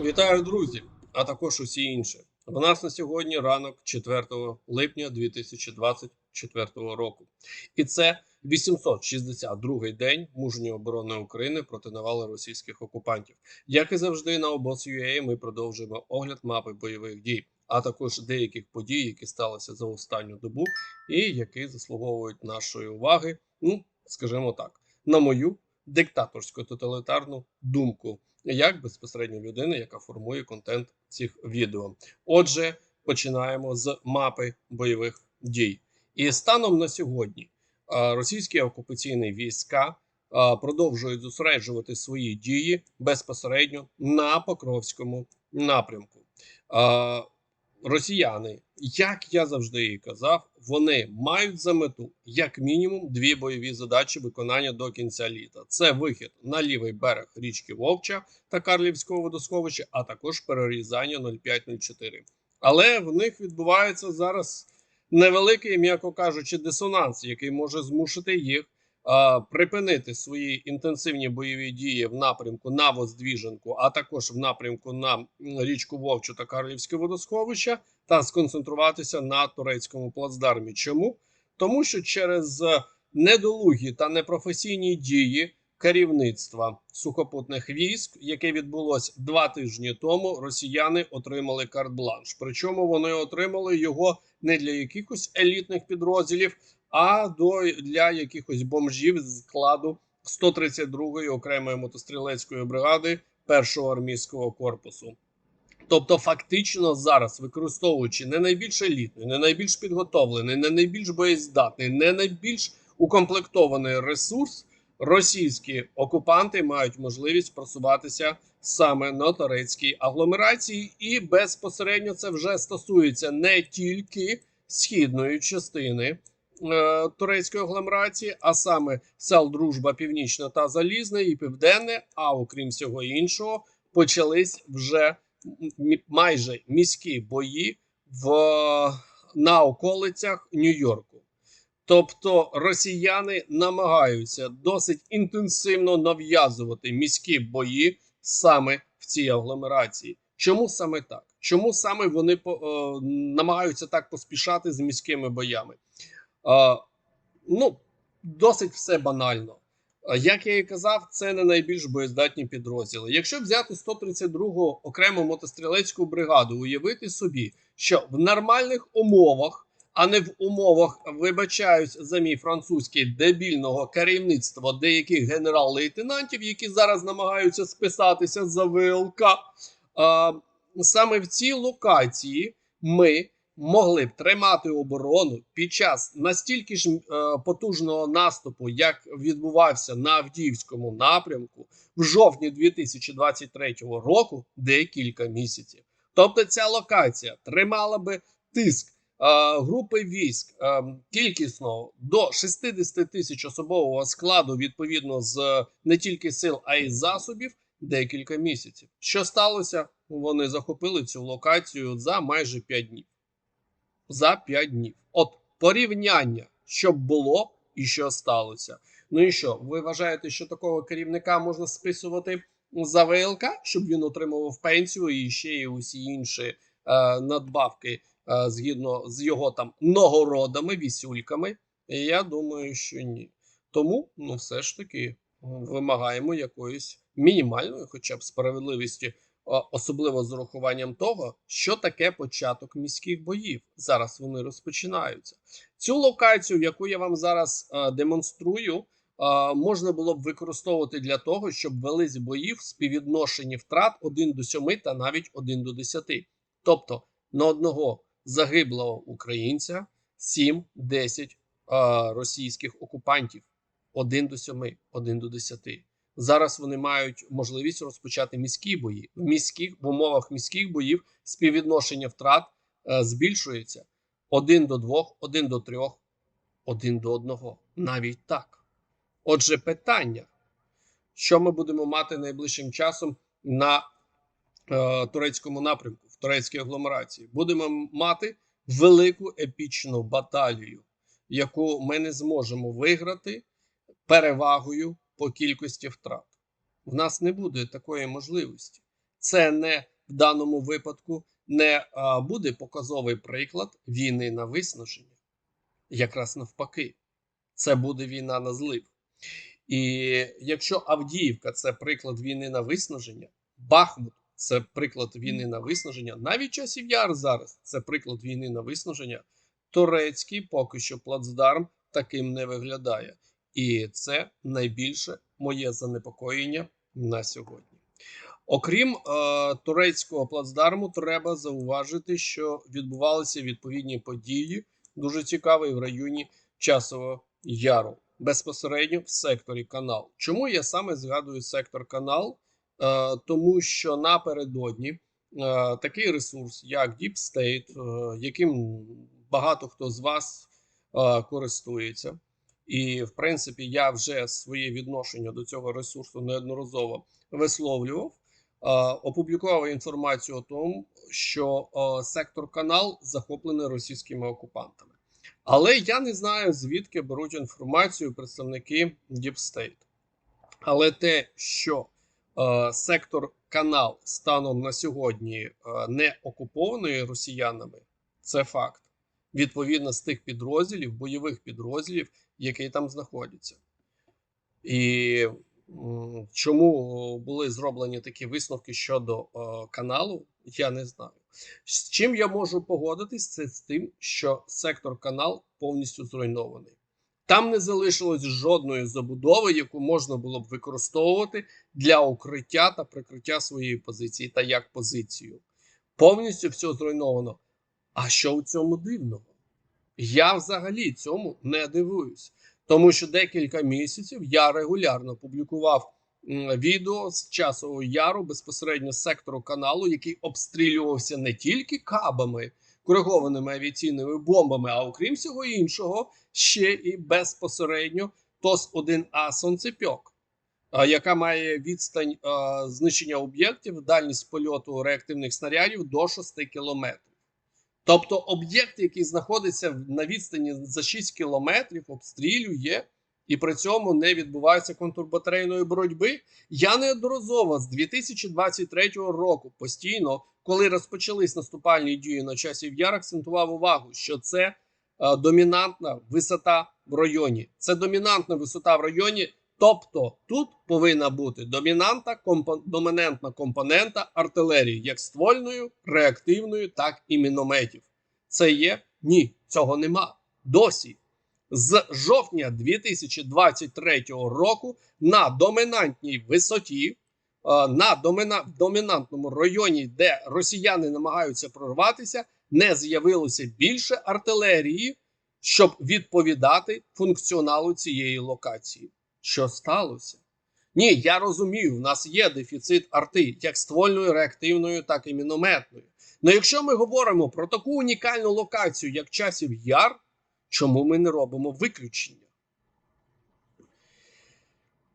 Вітаю, друзі, а також усі інші. В нас на сьогодні ранок 4 липня 2024 року. І це 862-й день мужньої оборони України проти навали російських окупантів. Як і завжди, на обоз.ua ми продовжуємо огляд мапи бойових дій, а також деяких подій, які сталися за останню добу, і які заслуговують нашої уваги. Ну, скажімо так, на мою диктаторську тоталітарну думку як безпосередньо людина, яка формує контент цих відео. Отже, починаємо з мапи бойових дій. І станом на сьогодні російські окупаційні війська продовжують зосереджувати свої дії безпосередньо на Покровському напрямку. Росіяни, як я завжди і казав, вони мають за мету як мінімум дві бойові задачі виконання до кінця літа: це вихід на лівий берег річки Вовча та Карлівського водосховища, а також перерізання 0504. Але в них відбувається зараз невеликий, м'яко кажучи, дисонанс, який може змусити їх припинити свої інтенсивні бойові дії в напрямку на Воздвіженку, а також в напрямку на річку Вовчу та Карлівське водосховище, та сконцентруватися на турецькому плацдармі. Чому? Тому що через е, недолугі та непрофесійні дії керівництва сухопутних військ, яке відбулось два тижні тому, росіяни отримали карт-бланш. Причому вони отримали його не для якихось елітних підрозділів, а до для якихось бомжів з складу 132-ї окремої мотострілецької бригади першого армійського корпусу. Тобто, фактично зараз, використовуючи не найбільш елітний, не найбільш підготовлений, не найбільш боєздатний, не найбільш укомплектований ресурс, російські окупанти мають можливість просуватися саме на турецькій агломерації, і безпосередньо це вже стосується не тільки східної частини. Е, Турецької агломерації, а саме сел Дружба Північна та Залізне і Південне, а окрім всього іншого, почались вже майже міські бої в на околицях Нью-Йорку. Тобто росіяни намагаються досить інтенсивно нав'язувати міські бої саме в цій агломерації. Чому саме так? Чому саме вони е, намагаються так поспішати з міськими боями? Ну, досить все банально. Як я і казав, це не найбільш боєздатні підрозділи. Якщо взяти 132-го окрему мотострілецьку бригаду, уявити собі, що в нормальних умовах, а не в умовах, вибачаюсь за мій французький дебільного керівництва деяких генерал-лейтенантів, які зараз намагаються списатися за ВЛК, саме в цій локації ми могли б тримати оборону під час настільки ж е, потужного наступу, як відбувався на Авдіївському напрямку в жовтні 2023 року, декілька місяців. Тобто, ця локація тримала би тиск е, групи військ е, кількісно до 60 тисяч особового складу, відповідно з не тільки сил, а й засобів. Декілька місяців. Що сталося? Вони захопили цю локацію за майже 5 днів за 5 днів. От порівняння, що було і що сталося. Ну і що, ви вважаєте, що такого керівника можна списувати за ВЛК, щоб він отримував пенсію і ще й усі інші е, надбавки е, згідно з його там нагородами, вісюльками? Я думаю, що ні. Тому, ну, все ж таки, вимагаємо якоїсь мінімальної, хоча б справедливості особливо з урахуванням того, що таке початок міських боїв. Зараз вони розпочинаються. Цю локацію, яку я вам зараз е, демонструю, е, можна було б використовувати для того, щоб велись бої в співвідношенні втрат 1 до 7 та навіть 1 до 10. Тобто на одного загиблого українця 7-10 е, російських окупантів. 1 до 7, 1 до 10. Зараз вони мають можливість розпочати міські бої. В міських в умовах міських боїв співвідношення втрат е, збільшується 1 до 2, 1 до 3, 1 до 1. Навіть так. Отже, питання, що ми будемо мати найближчим часом на е, турецькому напрямку, в турецькій агломерації, будемо мати велику епічну баталію, яку ми не зможемо виграти перевагою по кількості втрат. В нас не буде такої можливості. це не в даному випадку не буде показовий приклад війни на виснаження. Якраз навпаки, це буде війна на злив. І якщо Авдіївка це приклад війни на виснаження, Бахмут це приклад війни на виснаження, навіть часів яр зараз це приклад війни на виснаження. Турецький поки що плацдарм таким не виглядає. І це найбільше моє занепокоєння на сьогодні. Окрім е, турецького плацдарму, треба зауважити, що відбувалися відповідні події, дуже цікаві в районі Часового Яру, безпосередньо в секторі канал. Чому я саме згадую сектор канал? Е, тому що напередодні е, такий ресурс, як Deep State, е, яким багато хто з вас е, користується. І, в принципі, я вже своє відношення до цього ресурсу неодноразово висловлював. Опублікував інформацію о тому, що сектор канал захоплений російськими окупантами. Але я не знаю, звідки беруть інформацію представники State. Але те, що сектор канал станом на сьогодні не окупований росіянами, це факт. Відповідно з тих підрозділів, бойових підрозділів, які там знаходяться. І чому були зроблені такі висновки щодо е, каналу, я не знаю. З чим я можу погодитись, це з тим, що сектор канал повністю зруйнований. Там не залишилось жодної забудови, яку можна було б використовувати для укриття та прикриття своєї позиції та як позицію. Повністю все зруйновано. А що у цьому дивного? Я взагалі цьому не дивуюсь, тому що декілька місяців я регулярно публікував відео з часового яру безпосередньо з сектору каналу, який обстрілювався не тільки кабами, коригованими авіаційними бомбами, а окрім всього іншого, ще і безпосередньо ТОС-1А Сонцепьок, яка має відстань а, знищення об'єктів, дальність польоту реактивних снарядів до 6 кілометрів. Тобто об'єкт, який знаходиться на відстані за 6 кілометрів, обстрілює, і при цьому не відбувається контрбатарейної боротьби. Я неодноразово з 2023 року постійно, коли розпочались наступальні дії на часів яр, акцентував увагу, що це е, домінантна висота в районі. Це домінантна висота в районі. Тобто тут повинна бути домінанта, компо, домінантна компонента артилерії, як ствольною, реактивною, так і мінометів. Це є? Ні, цього нема. Досі. З жовтня 2023 року на домінантній висоті, е, на доміна, домінантному районі, де росіяни намагаються прорватися, не з'явилося більше артилерії, щоб відповідати функціоналу цієї локації. Що сталося? Ні, я розумію, в нас є дефіцит арти, як ствольної, реактивної, так і мінометної. Але якщо ми говоримо про таку унікальну локацію, як часів яр, чому ми не робимо виключення?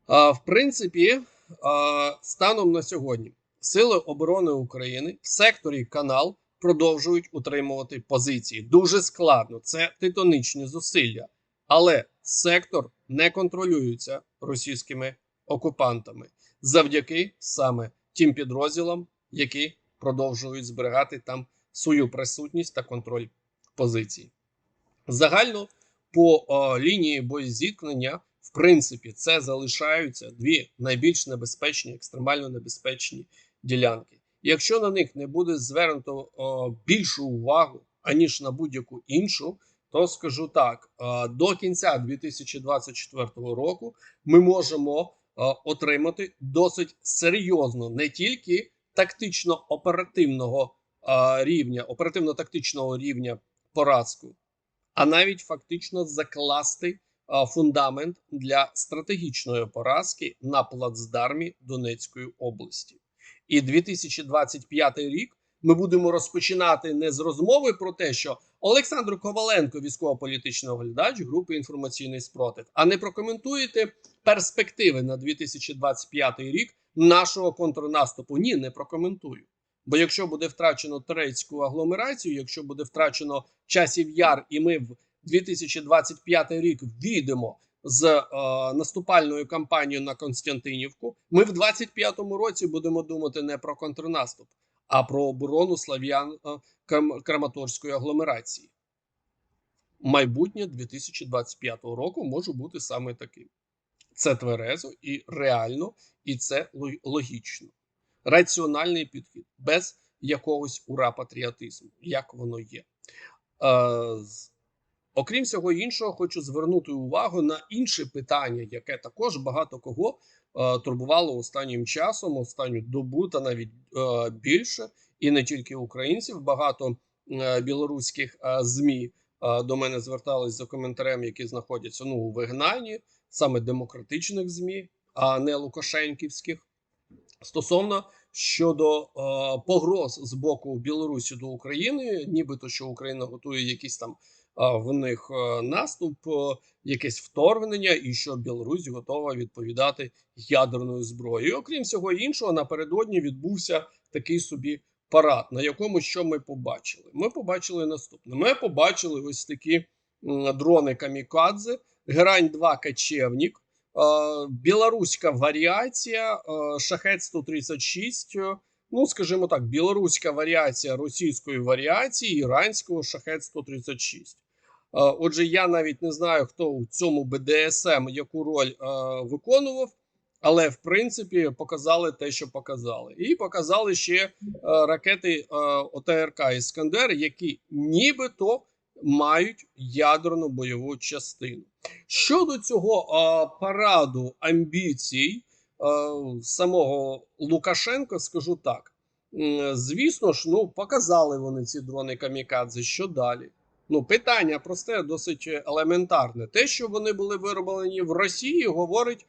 А, в принципі, а, станом на сьогодні Сили оборони України в секторі канал продовжують утримувати позиції. Дуже складно, це титанічні зусилля. Але сектор не контролюється російськими окупантами завдяки саме тим підрозділам, які продовжують зберігати там свою присутність та контроль позицій. Загально по о, лінії боєзіткнення, в принципі, це залишаються дві найбільш небезпечні, екстремально небезпечні ділянки. Якщо на них не буде звернуто о, більшу увагу, аніж на будь-яку іншу, то скажу так: е, до кінця 2024 року ми можемо е, отримати досить серйозно не тільки тактично-оперативного е, рівня, оперативно-тактичного рівня поразку, а навіть фактично закласти фундамент для стратегічної поразки на плацдармі Донецької області. І 2025 рік ми будемо розпочинати не з розмови про те, що Олександр Коваленко, військово-політичний оглядач групи інформаційний спротив. А не прокоментуєте перспективи на 2025 рік нашого контрнаступу? Ні, не прокоментую. Бо якщо буде втрачено турецьку агломерацію, якщо буде втрачено часів яр, і ми в 2025 рік війдемо з е, наступальною кампанією на Константинівку. Ми в 25-му році будемо думати не про контрнаступ, а про оборону слав'ян Краматорської агломерації. Майбутнє 2025 року може бути саме таким. Це тверезо і реально, і це логічно. Раціональний підхід без якогось ура-патріотизму, як воно є. Е, Окрім всього іншого, хочу звернути увагу на інше питання, яке також багато кого е, турбувало останнім часом, останню добу та навіть е, більше, і не тільки українців, багато е, білоруських е, змі е, до мене звертались за коментарем, які знаходяться ну у вигнанні, саме демократичних змі, а не лукашенківських. Стосовно щодо е, погроз з боку Білорусі до України, нібито що Україна готує якісь там в них е, наступ, е, якесь вторгнення, і що Білорусь готова відповідати ядерною зброєю. Окрім всього іншого, напередодні відбувся такий собі парад, на якому що ми побачили. Ми побачили наступне: ми побачили ось такі дрони Камікадзе, Герань 2 Качевнік. Е, білоруська варіація е, Шахет 136. Ну, скажімо так, білоруська варіація російської варіації іранського Шахет 136. Е, Отже, я навіть не знаю, хто у цьому БДСМ яку роль е, виконував, але в принципі показали те, що показали. І показали ще е, ракети ОТРК Іскандер, які нібито мають ядерну бойову частину. Щодо цього параду амбіцій самого Лукашенка, скажу так: звісно ж, ну показали вони ці дрони камікадзе. Що далі? Ну, питання просте, досить елементарне. Те, що вони були вироблені в Росії, говорить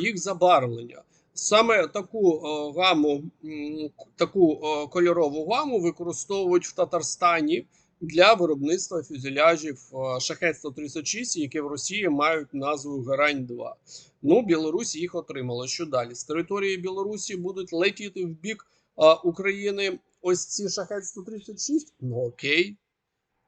їх забарвлення. Саме таку о, гаму, таку о, кольорову гаму використовують в Татарстані для виробництва фюзеляжів е, Шахет 136, які в Росії мають назву Герань 2. Ну, Білорусь їх отримала. Що далі? З території Білорусі будуть летіти в бік е, України ось ці Шахет 136? Ну окей,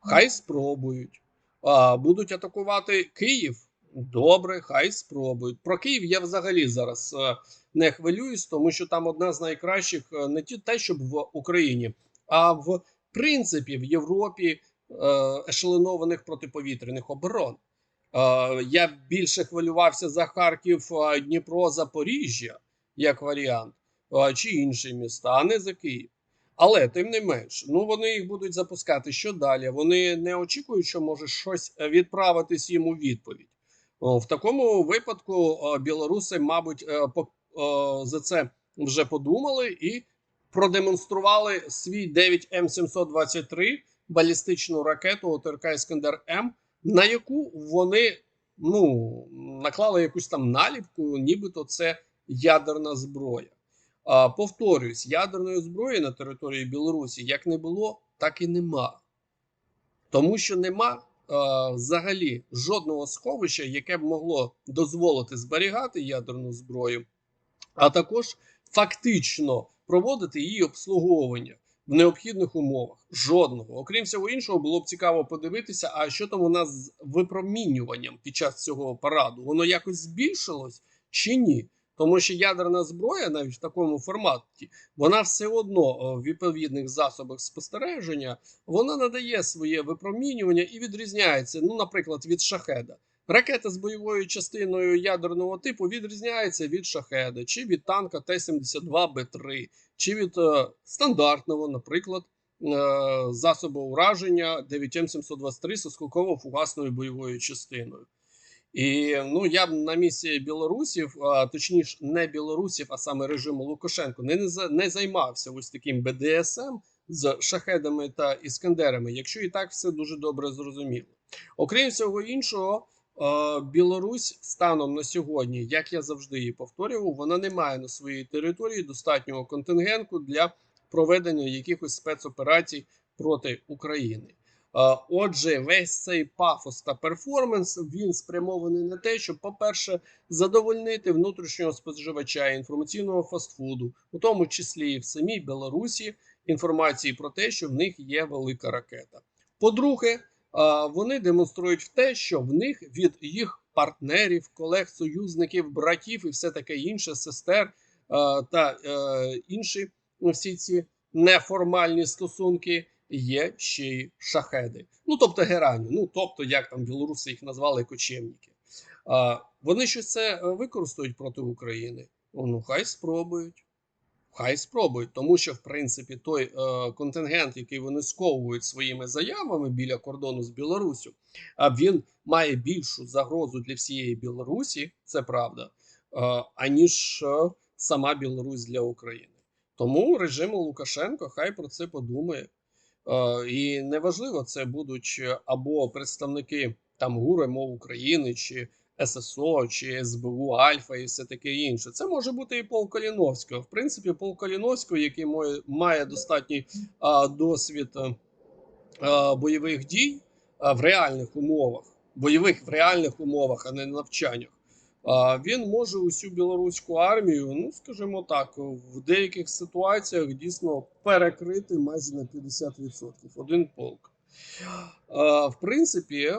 хай спробують. А, будуть атакувати Київ? Добре, хай спробують. Про Київ я взагалі зараз е, не хвилююсь, тому що там одна з найкращих не ті те, щоб в Україні, а в принципі в Європі е, ешелонованих протиповітряних оборон. Е, я більше хвилювався за Харків, Дніпро, Запоріжжя як варіант, е, чи інші міста, а не за Київ. Але тим не менш, ну вони їх будуть запускати. Що далі? Вони не очікують, що може щось відправитись їм у відповідь. В такому випадку білоруси, мабуть, за це вже подумали і продемонстрували свій 9 М 723 балістичну ракету ОТРК Іскандер М, на яку вони ну наклали якусь там наліпку, нібито це ядерна зброя. А, повторюсь, ядерної зброї на території Білорусі як не було, так і нема. Тому що нема е, взагалі жодного сховища, яке б могло дозволити зберігати ядерну зброю, а також фактично проводити її обслуговування в необхідних умовах. Жодного. Окрім всього іншого, було б цікаво подивитися, а що там у нас з випромінюванням під час цього параду? Воно якось збільшилось чи ні? Тому що ядерна зброя, навіть в такому форматі, вона все одно в відповідних засобах спостереження вона надає своє випромінювання і відрізняється. Ну, наприклад, від шахеда. Ракета з бойовою частиною ядерного типу відрізняється від шахеда, чи від танка Т-72Б3, чи від е, стандартного, наприклад, е, засобу ураження 9М723 з осколково-фугасною бойовою частиною. І ну я б на місці білорусів, а точніше, не білорусів, а саме режиму Лукашенко, не, не, займався ось таким БДСМ з шахедами та іскандерами, якщо і так все дуже добре зрозуміло. Окрім всього іншого, Білорусь станом на сьогодні, як я завжди її повторював, вона не має на своїй території достатнього контингенту для проведення якихось спецоперацій проти України. Е, Отже, весь цей пафос та перформанс він спрямований на те, щоб, по-перше, задовольнити внутрішнього споживача інформаційного фастфуду, у тому числі і в самій Білорусі, інформації про те, що в них є велика ракета. По-друге, е, вони демонструють те, що в них від їх партнерів, колег, союзників, братів і все таке інше, сестер та е, інші всі ці неформальні стосунки. Є ще й шахеди. Ну тобто герані, ну тобто, як там білоруси їх назвали кочівники. А, Вони щось це е, використають проти України. Ну, хай спробують. Хай спробують, тому що в принципі той е, контингент, який вони сковують своїми заявами біля кордону з Білоруссю, а він має більшу загрозу для всієї Білорусі, це правда, е, аніж е, сама Білорусь для України. Тому режиму Лукашенко хай про це подумає. Е, і неважливо, це будуть або представники там ГУР мов України чи ССО чи СБУ Альфа і все таке інше. Це може бути і Пол Каліновського. В принципі, Пол Каліновського, який має, достатній а, досвід а, бойових дій а, в реальних умовах, бойових в реальних умовах, а не навчаннях. Він може усю білоруську армію, ну скажімо так, в деяких ситуаціях дійсно перекрити майже на 50%. Один полк. В принципі.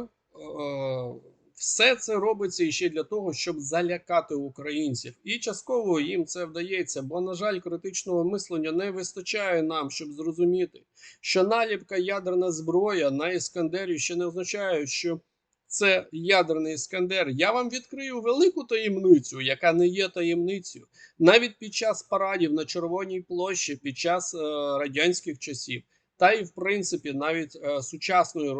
Все це робиться іще для того, щоб залякати українців, і частково їм це вдається. Бо, на жаль, критичного мислення не вистачає нам, щоб зрозуміти, що наліпка ядерна зброя на іскандері ще не означає, що це ядерний іскандер. Я вам відкрию велику таємницю, яка не є таємницею. Навіть під час парадів на Червоній площі, під час е, радянських часів та й в принципі навіть е, сучасної е,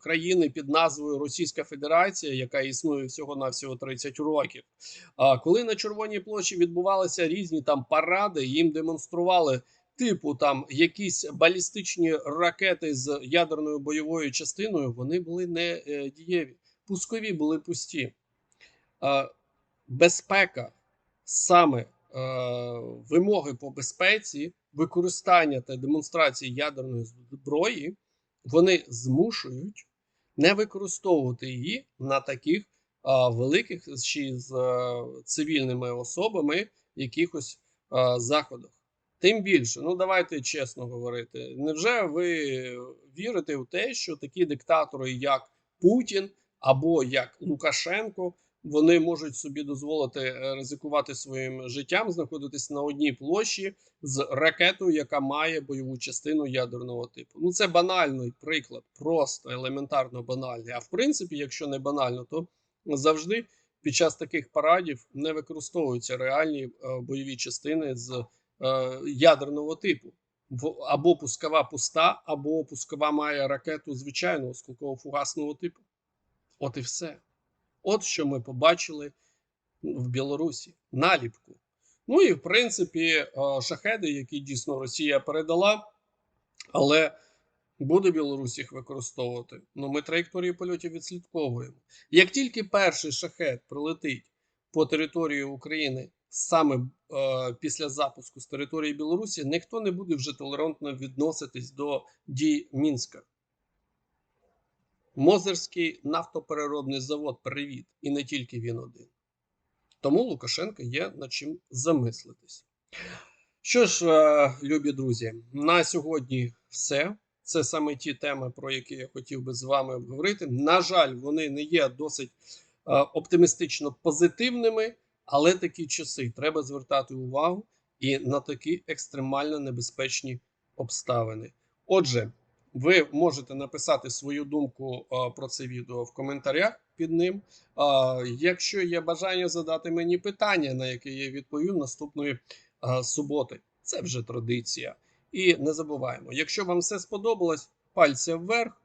країни під назвою Російська Федерація, яка існує всього на всього 30 років. А коли на Червоній площі відбувалися різні там паради, їм демонстрували. Типу там якісь балістичні ракети з ядерною бойовою частиною, вони були не е, дієві, пускові були пусті. Е, безпека саме е, вимоги по безпеці використання та демонстрації ядерної зброї, вони змушують не використовувати її на таких а, великих чи з а, цивільними особами якихось а, заходах. Тим більше, ну давайте чесно говорити. Невже ви вірите в те, що такі диктатори, як Путін або як Лукашенко, вони можуть собі дозволити е, ризикувати своїм життям, знаходитися на одній площі з ракетою, яка має бойову частину ядерного типу. Ну це банальний приклад, просто елементарно банальний. А в принципі, якщо не банально, то завжди під час таких парадів не використовуються реальні е, бойові частини з е, ядерного типу. Або пускова пуста, або пускова має ракету звичайного сколково-фугасного типу. От і все. От що ми побачили в Білорусі наліпку. Ну і в принципі, е, шахеди, які дійсно Росія передала, але буде Білорусь їх використовувати. Ну, ми траєкторії польотів відслідковуємо. Як тільки перший шахет прилетить по території України саме е, після запуску з території Білорусі, ніхто не буде вже толерантно відноситись до дій Мінська. Мозерський нафтопереробний завод привіт, і не тільки він один. Тому Лукашенка є над чим замислитись. Що ж, е, любі друзі, на сьогодні все. Це саме ті теми, про які я хотів би з вами обговорити. На жаль, вони не є досить е, оптимістично позитивними, але такі часи треба звертати увагу і на такі екстремально небезпечні обставини. Отже. Ви можете написати свою думку про це відео в коментарях під ним. Якщо є бажання задати мені питання, на яке я відповім наступної суботи, це вже традиція. І не забуваємо, якщо вам все сподобалось, пальця вверх,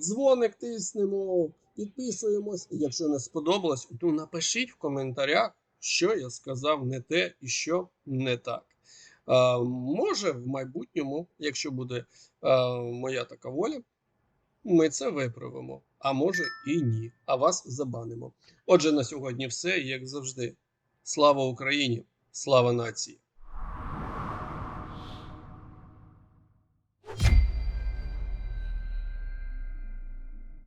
дзвоник тиснемо, підписуємось. Якщо не сподобалось, то напишіть в коментарях, що я сказав не те і що не так. Може, в майбутньому, якщо буде моя така воля, ми це виправимо. А може і ні. А вас забанимо. Отже, на сьогодні все, як завжди. Слава Україні, слава нації!